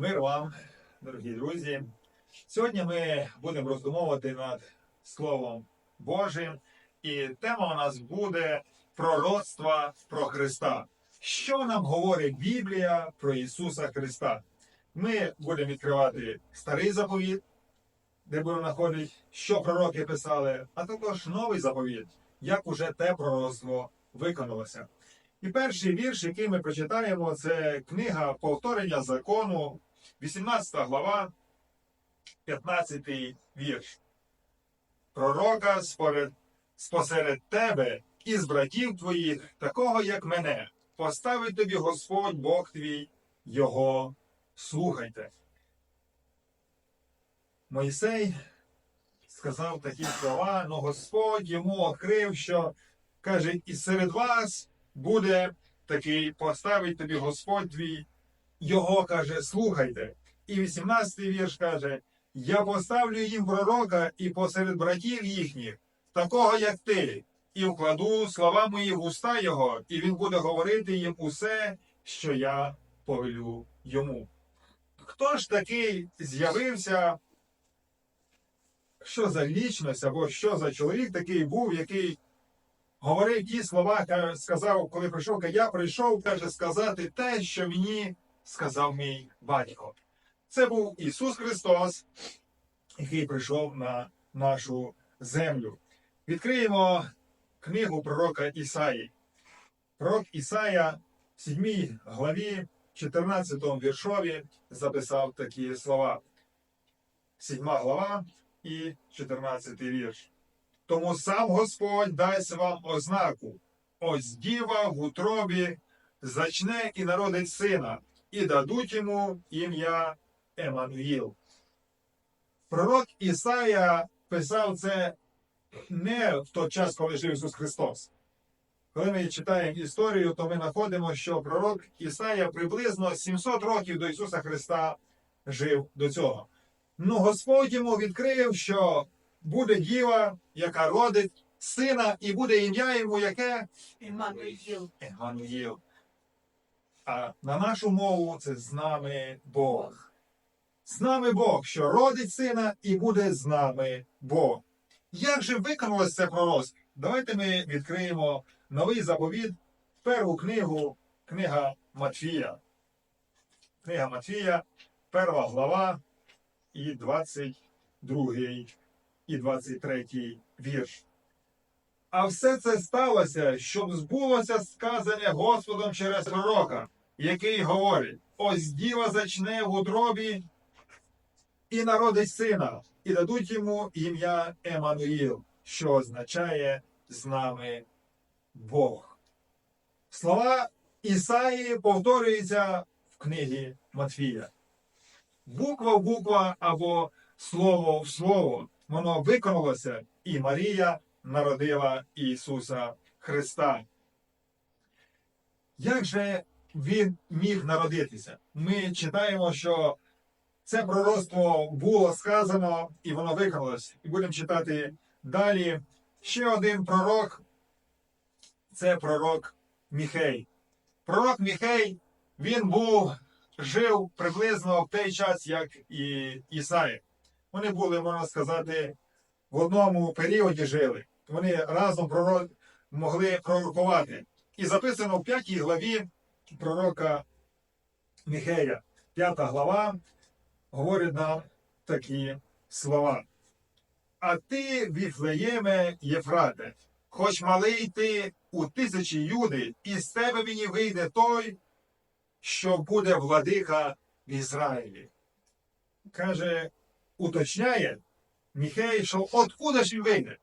Мир вам, дорогі друзі. Сьогодні ми будемо роздумовувати над Словом Божим, і тема у нас буде пророцтва про Христа. Що нам говорить Біблія про Ісуса Христа? Ми будемо відкривати старий заповіт, де будемо знаходити, що пророки писали, а також новий заповіт, як уже те пророцтво виконалося. І перший вірш, який ми прочитаємо, це книга Повторення закону, 18 глава, 15 вірш. Пророка спосеред тебе із братів твоїх, такого як мене, поставить тобі Господь Бог твій, його слухайте. Мойсей сказав такі слова, но Господь йому відкрив, що каже, і серед вас буде такий, поставить тобі Господь твій, його каже, слухайте. І 18-й вірш каже: Я поставлю їм пророка і посеред братів їхніх, такого, як ти, і вкладу слова мої в уста його, і він буде говорити їм усе, що я повелю йому. Хто ж такий з'явився? Що за лічність або що за чоловік такий був, який говорив ті слова, сказав, коли прийшов, каже, я прийшов, каже, сказати те, що мені сказав мій батько. Це був Ісус Христос, який прийшов на нашу землю. Відкриємо книгу пророка Ісаї. Пророк Ісая в 7 главі, 14 віршові записав такі слова. 7 глава і 14 вірш. Тому сам Господь дасть вам ознаку. Ось діва в утробі зачне і народить сина, і дадуть йому ім'я Еммануїл. Пророк Ісая писав це не в той час, коли жив Ісус Христос. Коли ми читаємо історію, то ми знаходимо, що пророк Ісая приблизно 700 років до Ісуса Христа жив до цього. Ну, Господь йому відкрив, що буде діва, яка родить сина, і буде ім'я йому яке Іммануїл. Еммануїл. А на нашу мову це з нами Бог. З нами Бог, що родить сина і буде з нами Бог. Як же виконалося це пророцтво? Давайте ми відкриємо новий заповіт, першу книгу, книга Матфія. Книга Матфія, перша глава і 22 і 23 вірш. А все це сталося, щоб збулося сказане Господом через пророка, який говорить: ось діва зачне в утробі і народить сина, і дадуть йому ім'я Еммануїл, що означає з нами Бог. Слова Ісаї повторюються в книгі Матфія. Буква в буква або слово в слово, воно виконалося, і Марія народила Ісуса Христа. Як же він міг народитися? Ми читаємо, що це пророцтво було сказано і воно виконалось. І будемо читати далі. Ще один пророк це пророк Міхей. Пророк Міхей, він був, жив приблизно в той час, як і Ісаїв. Вони були, можна сказати, в одному періоді жили. Вони разом пророк, могли пророкувати. І записано в п'ятій главі пророка Міхея. П'ята глава говорить нам такі слова. А ти, Віфлеєме Єфрате, хоч малий ти у тисячі юди, і з тебе мені вийде той, що буде владика в Ізраїлі. Каже, уточняє Міхей, що откуда ж він вийде?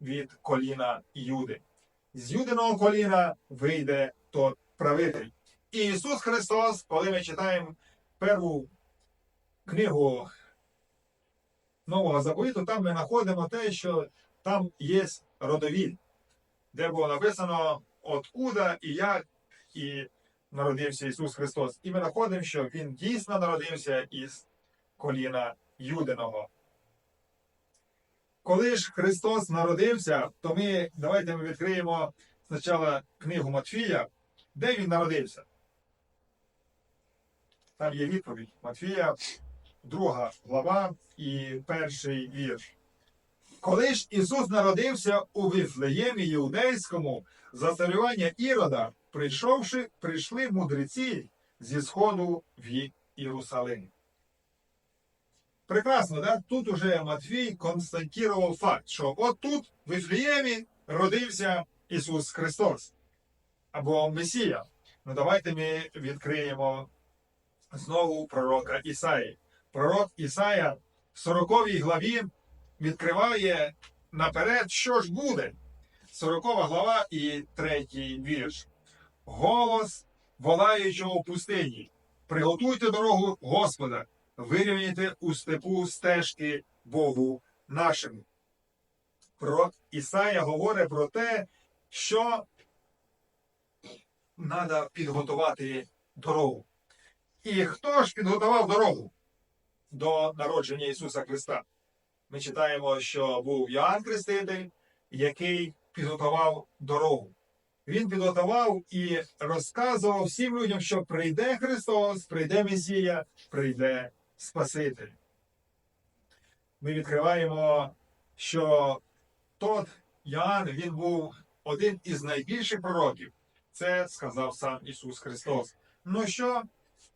Від коліна Юди. З Юдиного коліна вийде тот правитель. І Ісус Христос, коли ми читаємо перву книгу Нового заповіту, там ми знаходимо те, що там є родовід, де було написано откуда і як і народився Ісус Христос. І ми знаходимо, що Він дійсно народився із коліна Юдиного. Коли ж Христос народився, то ми давайте ми відкриємо спочатку книгу Матфія, де він народився. Там є відповідь. Матфія, друга глава і перший вірш. Коли ж Ісус народився у Віфлеємі Іудейському, за царювання Ірода, прийшовши, прийшли мудреці зі сходу в Єрусалим. Прекрасно, да? Тут уже Матвій констатував факт, що от тут, в Віфлеємі, родився Ісус Христос або Месія. Ну давайте ми відкриємо знову пророка Ісаї. Пророк Ісая в 40 главі відкриває наперед, що ж буде. 40 глава і 3 вірш. Голос волаючого в пустині. Приготуйте дорогу Господа, вирівняйте у степу стежки Богу нашому. Пророк Ісая говорить про те, що треба підготувати дорогу. І хто ж підготував дорогу до народження Ісуса Христа? Ми читаємо, що був Йоанн Хреститель, який підготував дорогу. Він підготував і розказував всім людям, що прийде Христос, прийде Месія, прийде Спаситель. Ми відкриваємо, що тот Йоанн, він був один із найбільших пророків. Це сказав сам Ісус Христос. Ну що,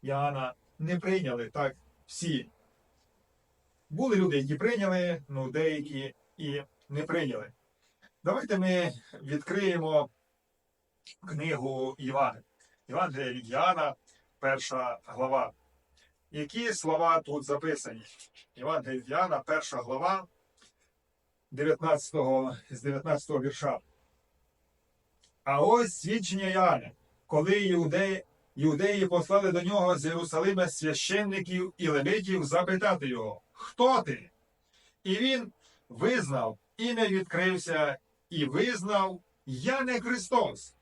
Йоанна не прийняли так всі. Були люди, які прийняли, ну деякі і не прийняли. Давайте ми відкриємо книгу Івана. Євангелія від Іоанна, перша глава. Які слова тут записані? Євангелія від Іоанна, перша глава 19, з 19 вірша. А ось свідчення Іоанна, коли іудеї, іудеї послали до нього з Єрусалима священників і левитів запитати його, хто ти? І він визнав і не відкрився, і визнав, я не Христос.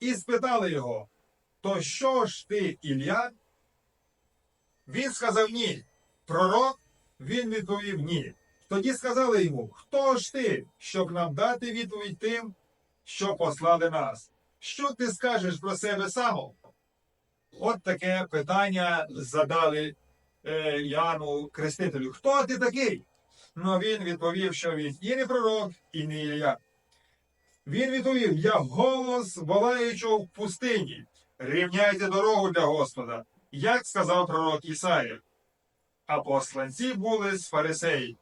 І спитали його, то що ж ти, Ілля? Він сказав ні. Пророк, він відповів ні. Тоді сказали йому, хто ж ти, щоб нам дати відповідь тим, що послали нас? Що ти скажеш про себе самого? От таке питання задали е, Яну Крестителю. Хто ти такий? Ну він відповів, що він і не пророк, і не Ілля. Він відповів: Я голос волаючого в пустині. Рівняйте дорогу для Господа, як сказав пророк Ісаїв. А посланці були з фарисеїв.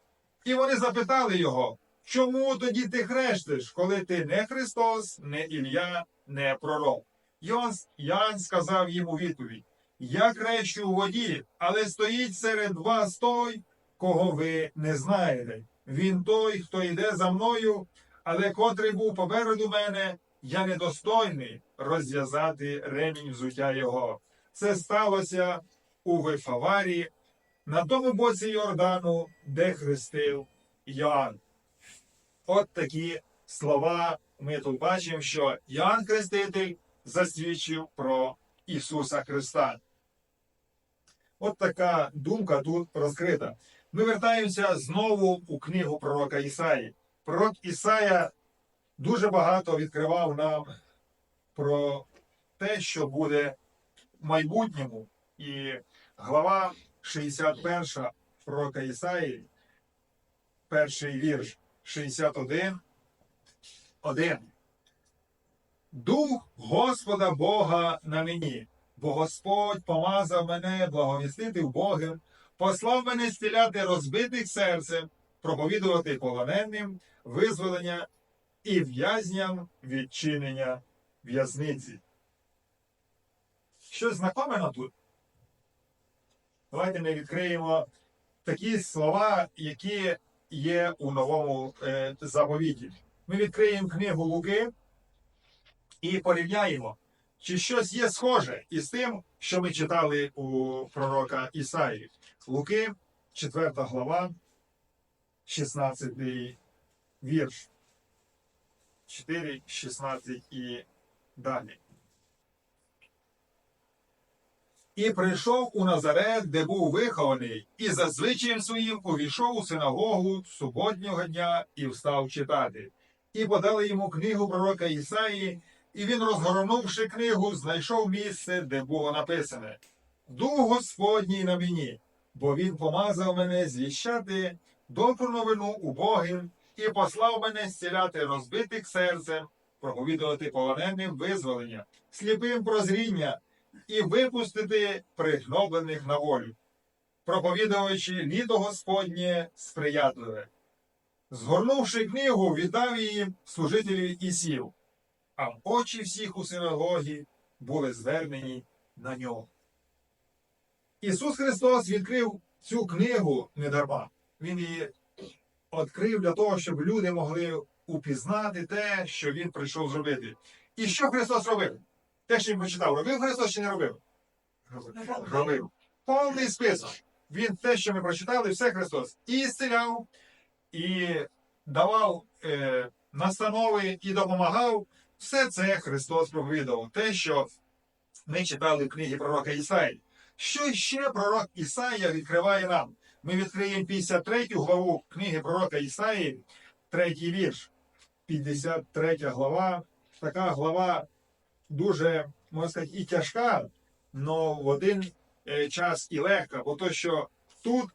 І вони запитали його, чому тоді ти хрестиш, коли ти не Христос, не Ілля, не пророк? Йон, Ян сказав їм у відповідь: Я хрещу у воді, але стоїть серед вас той, кого ви не знаєте. Він той, хто йде за мною, але котрий був попереду мене, я недостойний розв'язати ремінь взуття його. Це сталося у Вифаварі, на тому боці Йордану, де хрестив Йоанн. От такі слова ми тут бачимо, що Йоанн Хреститель засвідчив про Ісуса Христа. От така думка тут розкрита. Ми вертаємося знову у книгу пророка Ісаї. Пророк Ісая дуже багато відкривав нам про те, що буде в майбутньому. І глава 61 пророка Ісаї, перший вірш 61, 1. Дух Господа Бога на мені, бо Господь помазав мене благовістити Богим, послав мене зціляти розбитих серцем, проповідувати полоненим, визволення і в'язням відчинення в'язниці. Щось знакоме тут? Давайте ми відкриємо такі слова, які є у новому е, заповіті. Ми відкриємо книгу Луки і порівняємо, чи щось є схоже із тим, що ми читали у пророка Ісаї. Луки, 4 глава, 16 вірш. 4, 16 і далі. І прийшов у Назарет, де був вихований, і за звичаєм своїм увійшов у синагогу суботнього дня і встав читати. І подали йому книгу пророка Ісаї, і він, розгорнувши книгу, знайшов місце, де було написане Дух Господній на мені, бо Він помазав мене звіщати добру новину убогим і послав мене зціляти розбитих серцем, проповідувати полоненим визволення, сліпим прозріння і випустити пригноблених на волю, проповідуючи літо Господнє сприятливе. Згорнувши книгу, віддав її служителю і сів, а очі всіх у синагогі були звернені на нього. Ісус Христос відкрив цю книгу недарма. Він її відкрив для того, щоб люди могли упізнати те, що Він прийшов зробити. І що Христос робив? Те, що він прочитав, робив Христос чи не робив? Робив. Робив. Повний список. Він те, що ми прочитали, все Христос. І зціляв, і давав е, настанови, і допомагав. Все це Христос проповідував. Те, що ми читали в книгі пророка Ісаї. Що ще пророк Ісаїя відкриває нам? Ми відкриємо 53 главу книги пророка Ісаї, третій вірш. 53 глава. Така глава дуже, можна сказати, і тяжка, але в один е, час і легка, бо то, що тут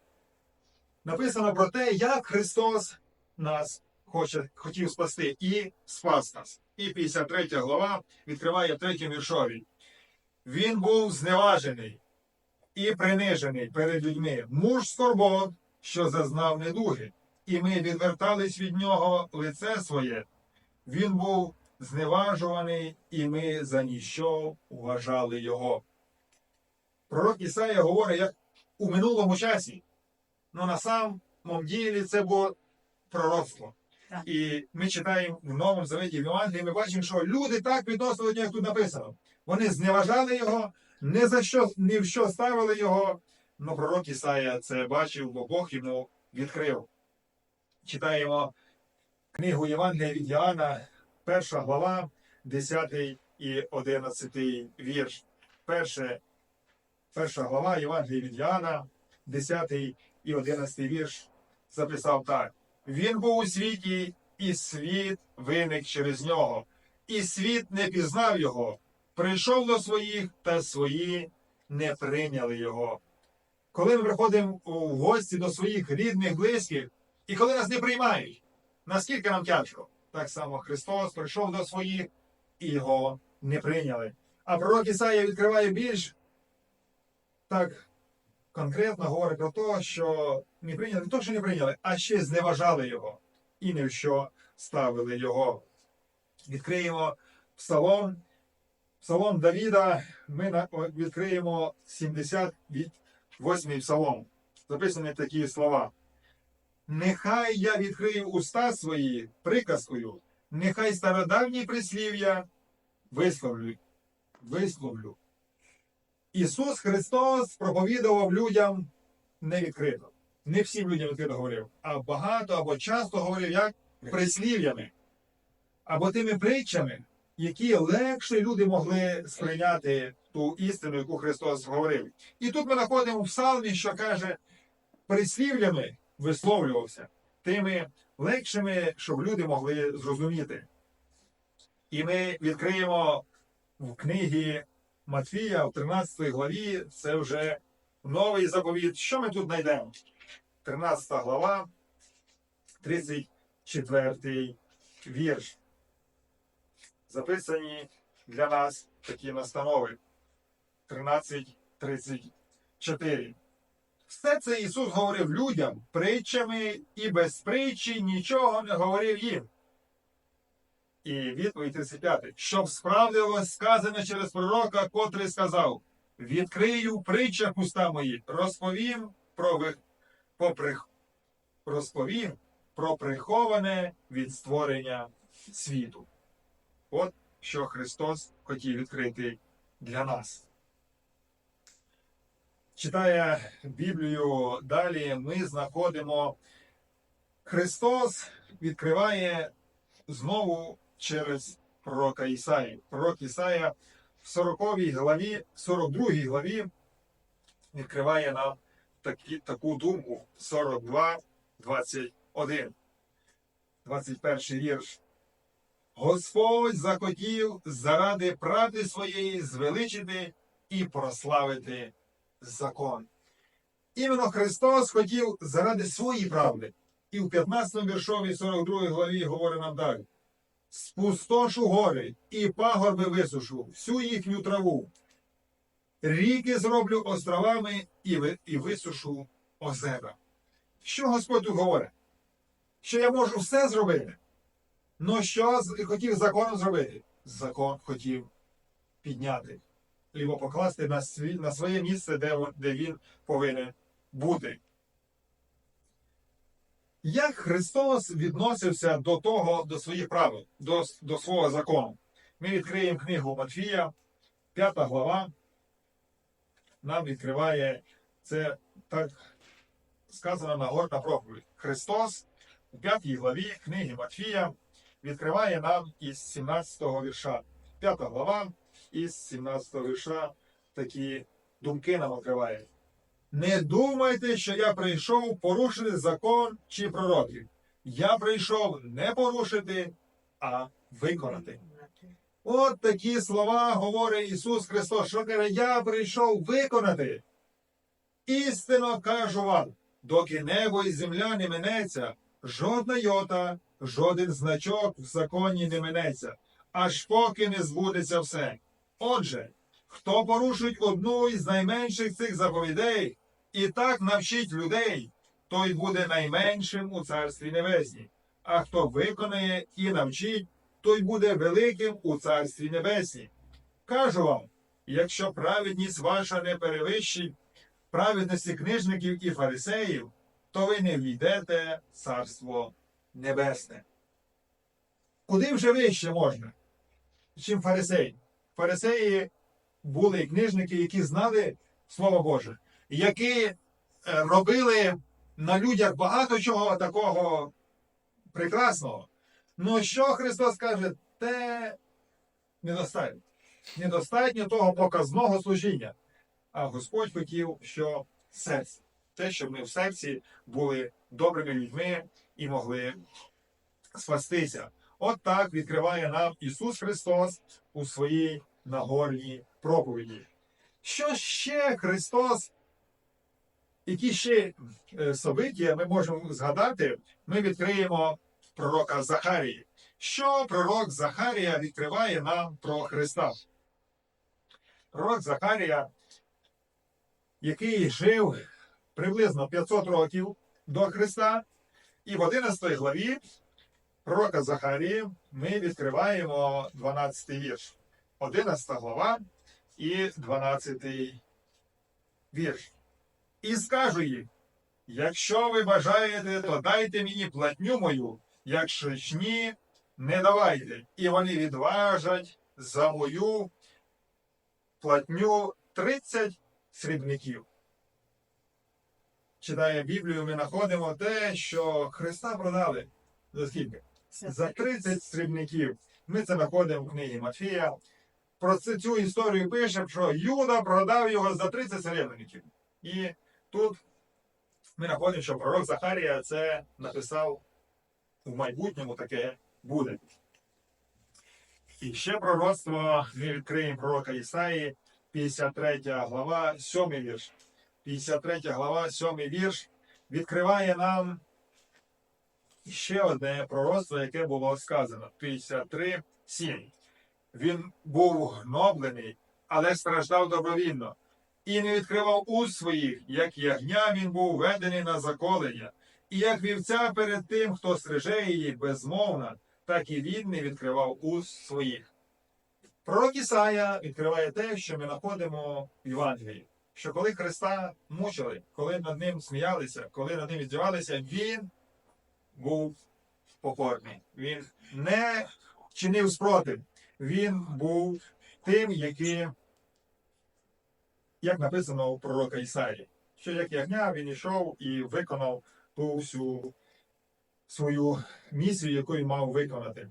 написано про те, як Христос нас хоче, хотів спасти і спас нас. І 53 глава відкриває третьому віршові. Він був зневажений і принижений перед людьми, муж скорбот, що зазнав недуги, і ми відвертались від нього лице своє. Він був зневажуваний, і ми за ніщо вважали його. Пророк Ісая говорить, як у минулому часі. Ну на самом ділі це було пророцтво. Так. І ми читаємо в Новому Завіті в Євангелії, ми бачимо, що люди так відносили як тут написано. Вони зневажали його, не за що ні в що ставили його. Ну, пророк Ісая це бачив, бо Бог йому відкрив. Читаємо книгу Євангелія від Іоанна, перша глава, 10 і 11 вірш. Перше, перша глава Євангелія від Іоанна, 10 і 11 вірш записав так. Він був у світі, і світ виник через нього, і світ не пізнав його. Прийшов до своїх, та свої не прийняли його. Коли ми приходимо в гості до своїх рідних, близьких, і коли нас не приймають, наскільки нам тяжко? Так само Христос прийшов до своїх і його не прийняли. А пророк Ісая відкриває більш так конкретно говорить про те, що не прийняли, не то, що не прийняли, а ще зневажали його і ні в що ставили його. Відкриємо псалом. Псалом Давіда ми відкриємо 78 псалом. Записані такі слова. Нехай я відкрию уста свої приказкою, нехай стародавні прислів'я висловлю. висловлю. Ісус Христос проповідував людям не відкрито. Не всім людям відкрито говорив, а багато або часто говорив як прислів'ями, або тими притчами, які легше люди могли сприйняти ту істину, яку Христос говорив. І тут ми знаходимо в псалмі, що каже, прислів'ями висловлювався тими легшими, щоб люди могли зрозуміти. І ми відкриємо в книгі Матфія в 13 главі, це вже новий заповіт. Що ми тут знайдемо? 13 глава, 34 вірш. Записані для нас такі настанови. 13.34. Все це Ісус говорив людям притчами і без притчі нічого не говорив їм. І відповідь 35. Щоб справдилось сказане через пророка, котрий сказав: Відкрию в притчах уста мої, розповім про поприх... розповім про приховане від створення світу. От що Христос хотів відкрити для нас. Читає Біблію далі, ми знаходимо Христос відкриває знову через пророка Ісаї. Пророк Ісая в 40 главі, 42 главі відкриває нам такі, таку думку 42, 21. 21 вірш. Господь захотів заради правди своєї звеличити і прославити закон. Іменно Христос хотів заради своєї правди. І в 15 віршові 42 главі говорить нам далі. Спустошу гори і пагорби висушу, всю їхню траву. Ріки зроблю островами і, ви, і висушу озера. Що Господь тут говорить? Що я можу все зробити? Ну що хотів законом зробити? Закон хотів підняти, або покласти на, свій, на своє місце, де, де він повинен бути. Як Христос відносився до того, до своїх правил, до, до свого закону? Ми відкриємо книгу Матфія, 5 глава. Нам відкриває це так сказано Нагорна проповідь. Христос у 5 главі книги Матфія відкриває нам із 17 вірша. 5 глава із 17 вірша такі думки нам відкриває. Не думайте, що я прийшов порушити закон чи пророків. Я прийшов не порушити, а виконати. От такі слова говорить Ісус Христос, що каже, я прийшов виконати. Істинно кажу вам, доки небо і земля не минеться, жодна йота, жоден значок в законі не минеться, аж поки не збудеться все. Отже, хто порушить одну із найменших цих заповідей і так навчить людей, той буде найменшим у Царстві Небесній. А хто виконає і навчить, той буде великим у Царстві Небесній. Кажу вам, якщо праведність ваша не перевищить праведності книжників і фарисеїв, то ви не війдете в Царство Небесне. Куди вже вище можна, чим фарисеї? Фарисеї були книжники, які знали Слово Боже, які е, робили на людях багато чого такого прекрасного. Ну що Христос каже, те недостатньо. Недостатньо того показного служіння. А Господь хотів, що серце. Те, щоб ми в серці були добрими людьми і могли спастися. От так відкриває нам Ісус Христос у своїй Нагорній проповіді. Що ще Христос, які ще е, собиття ми можемо згадати, ми відкриємо пророка Захарії. Що пророк Захарія відкриває нам про Христа? Пророк Захарія, який жив приблизно 500 років до Христа, і в 11 главі пророка Захарії ми відкриваємо 12 вірш. 11 глава і 12 вірш. І скажу їм, якщо ви бажаєте, то дайте мені платню мою, якщо ж ні, не давайте. І вони відважать за мою платню 30 срібників. Читає Біблію, ми знаходимо те, що Христа продали. За скільки? За 30 срібників. Ми це знаходимо в книгі Матфія. Про цю історію пише, що Юда продав його за 30 срібників. І тут ми знаходимо, що пророк Захарія це написав в майбутньому таке буде. І ще пророцтво ми відкриємо пророка Ісаї, 53 глава, 7 вірш. 53 глава, 7 вірш відкриває нам ще одне пророцтво, яке було сказано. 53, 7. Він був гноблений, але страждав добровільно. І не відкривав уст своїх, як ягня він був введений на заколення, і як вівця перед тим, хто стриже її безмовно, так і він не відкривав уст своїх. Пророк Ісая відкриває те, що ми знаходимо в Євангелії, що коли Христа мучили, коли над ним сміялися, коли над ним відзивалися, він був покорний. Він не чинив спротив. Він був тим, який, як написано у пророка Ісаї, що як ягня він йшов і виконав ту всю свою місію, яку він мав виконати.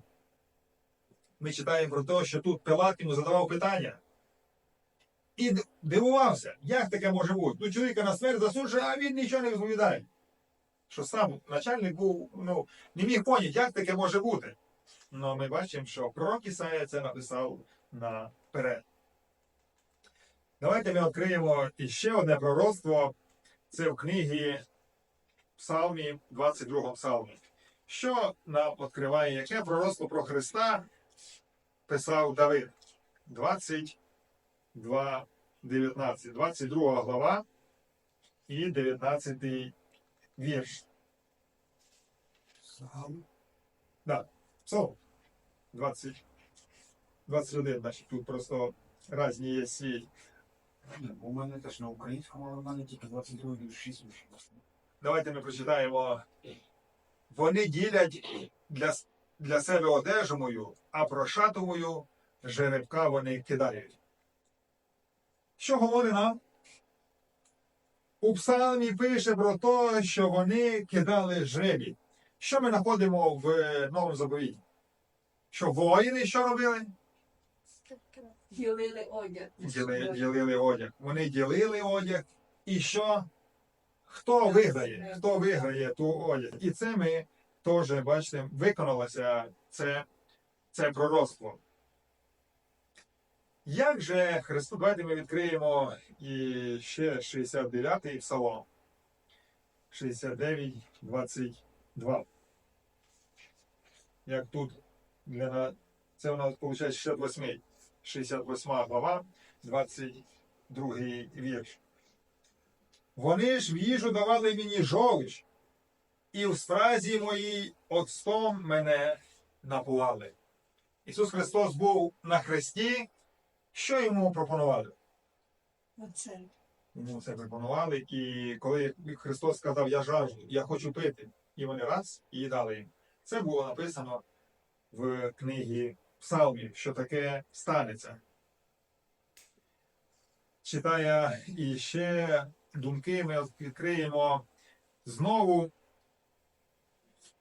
Ми читаємо про те, що тут Пилат йому задавав питання. І дивувався, як таке може бути. Ну, чоловіка на смерть засуджує, а він нічого не відповідає. Що сам начальник був, ну, не міг поняти, як таке може бути. Ну, ми бачимо, що пророк Ісая це написав наперед. Давайте ми відкриємо іще одне пророцтво. Це в книгі Псалмі, 22 псалмі. Що нам відкриває, яке пророцтво про Христа писав Давид? 22, 19. 22 глава і 19 вірш. Сам. Да, Псалом. 20, 21, значить, тут просто різні є свій. У мене теж на українському, але в мене тільки 22 вірші слушаю. Давайте ми прочитаємо. Вони ділять для, для себе одежу мою, а прошатовою жеребка вони кидають. Що говорить нам? У псалмі пише про те, що вони кидали жребі. Що ми знаходимо в е, Новому заповіті? Що воїни що робили? Ділили одяг. Діли, ділили одяг. Вони ділили одяг. І що? Хто виграє? Хто виграє ту одяг? І це ми теж, бачите, виконалося це, це пророцтво. Як же Христос, давайте ми відкриємо і ще 69-й псалом. 69, 22. Як тут для це у нас виходить 68, 68 глава, 22 вірш. Вони ж в їжу давали мені жовч, і в стразі моїй оцтом мене напували. Ісус Христос був на хресті. Що йому пропонували? Йому це пропонували, і коли Христос сказав, я жажду, я хочу пити, і вони раз і дали їм. Це було написано в книгі Псалмів, що таке станеться. Читає і ще думки, ми відкриємо знову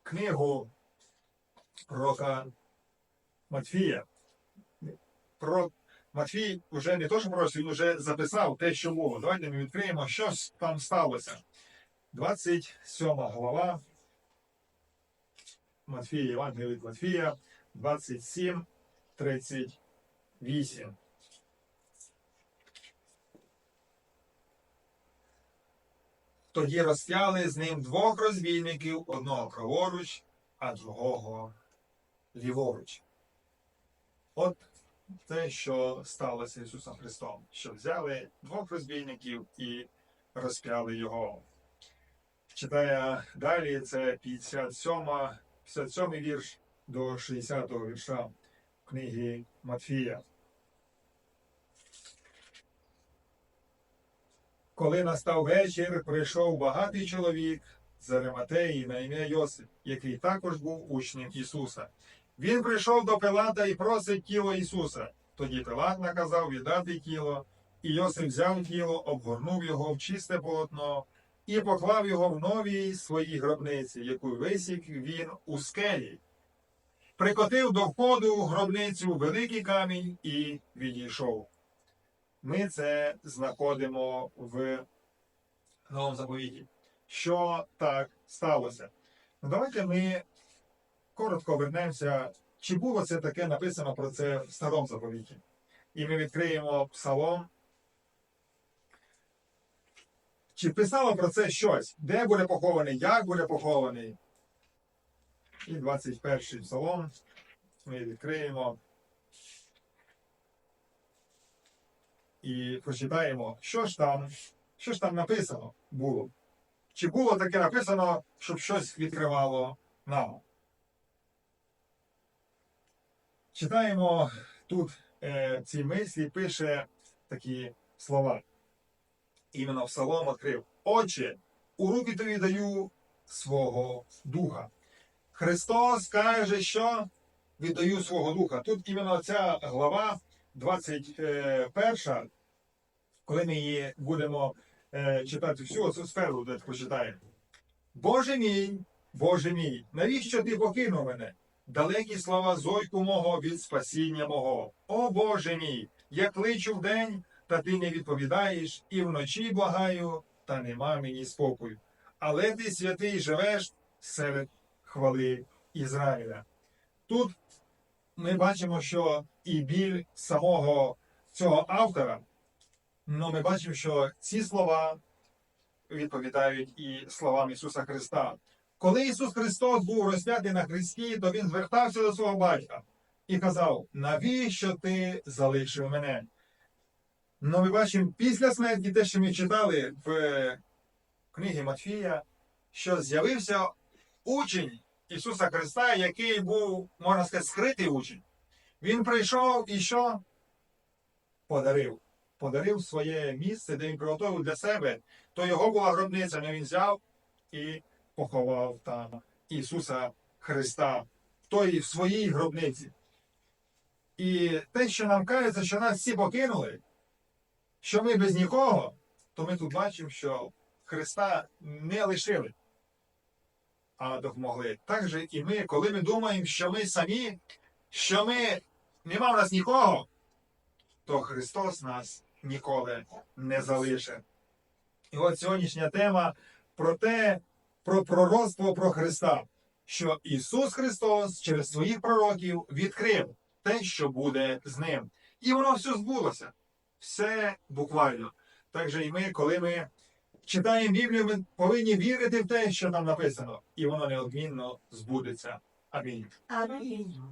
книгу пророка Матфія. Про Матвій вже не то, що просив, він вже записав те, що було. Давайте ми відкриємо, що там сталося. 27 глава Матфія, Євангелія від Матфія, 27, 38. Тоді розтяли з ним двох розбійників, одного праворуч, а другого ліворуч. От те, що сталося Ісусом Христом, що взяли двох розбійників і розп'яли його. Читає далі, це 57, 57 вірш до 60 вірша книги Матфія. Коли настав вечір, прийшов багатий чоловік з Ариматеї на ім'я Йосип, який також був учнем Ісуса. Він прийшов до Пилата і просить тіло Ісуса. Тоді Пилат наказав віддати тіло, і Йосип взяв тіло, обгорнув його в чисте полотно і поклав його в новій своїй гробниці, яку висік він у скелі. Прикотив до входу в гробницю великий камінь і відійшов. Ми це знаходимо в Новому заповіті. Що так сталося? Ну, давайте ми коротко вернемося, чи було це таке написано про це в старому заповіті. І ми відкриємо псалом. Чи писало про це щось? Де буде похований, як буде похований? І 21 псалом ми відкриємо. І прочитаємо, що ж там, що ж там написано було. Чи було таке написано, щоб щось відкривало нам? Читаємо тут е, ці мислі, пише такі слова. Іменно Псалом відкрив. Отче, у руки тобі даю свого духа. Христос каже, що віддаю свого духа. Тут іменно ця глава 21, коли ми її будемо е, читати всю цю сферу, де прочитаємо. Боже мій, Боже мій, навіщо ти покинув мене? Далекі слова зойку мого від спасіння мого. О Боже мій, я кличу вдень, та ти не відповідаєш, і вночі благаю, та нема мені спокою. Але ти святий живеш серед хвали Ізраїля. Тут ми бачимо, що і біль самого цього автора але ми бачимо, що ці слова відповідають і словам Ісуса Христа. Коли Ісус Христос був розп'ятий на хресті, то Він звертався до свого батька і казав: Навіщо ти залишив мене? Ну, ми бачимо після смерті те, що ми читали в книгі Матфія, що з'явився учень Ісуса Христа, який був, можна сказати, скритий учень. Він прийшов і що? Подарив. Подарив своє місце, де він приготував для себе. То його була гробниця, але він взяв і поховав там Ісуса Христа в той в своїй гробниці. І те, що нам кажеться, що нас всі покинули, що ми без нікого, то ми тут бачимо, що Христа не лишили, а допомогли. Так же і ми, коли ми думаємо, що ми самі, що ми нема в нас нікого, то Христос нас ніколи не залишить. І от сьогоднішня тема про те, про пророцтво про Христа, що Ісус Христос через своїх пророків відкрив те, що буде з ним. І воно все збулося. Все буквально. Так же і ми, коли ми читаємо Біблію, ми повинні вірити в те, що там написано, і воно неодмінно збудеться. Амінь. Амінь.